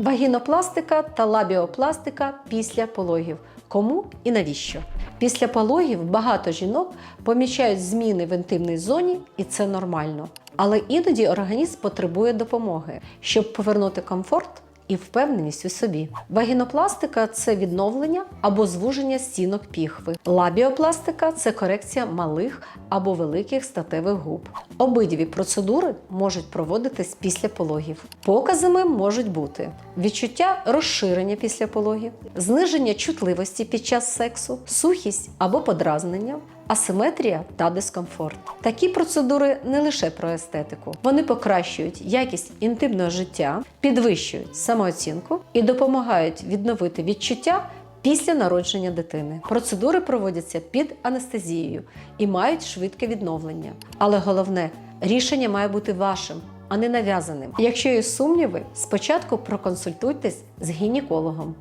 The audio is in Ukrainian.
Вагінопластика та лабіопластика після пологів. Кому і навіщо? Після пологів багато жінок помічають зміни в інтимній зоні, і це нормально. Але іноді організм потребує допомоги, щоб повернути комфорт і впевненість у собі. Вагінопластика це відновлення або звуження стінок піхви. Лабіопластика це корекція малих або великих статевих губ. Обидві процедури можуть проводитись після пологів. Показами можуть бути відчуття розширення після пологів, зниження чутливості під час сексу, сухість або подразнення, асиметрія та дискомфорт. Такі процедури не лише про естетику, вони покращують якість інтимного життя, підвищують самооцінку і допомагають відновити відчуття. Після народження дитини процедури проводяться під анестезією і мають швидке відновлення. Але головне, рішення має бути вашим, а не нав'язаним. Якщо є сумніви, спочатку проконсультуйтесь з гінекологом.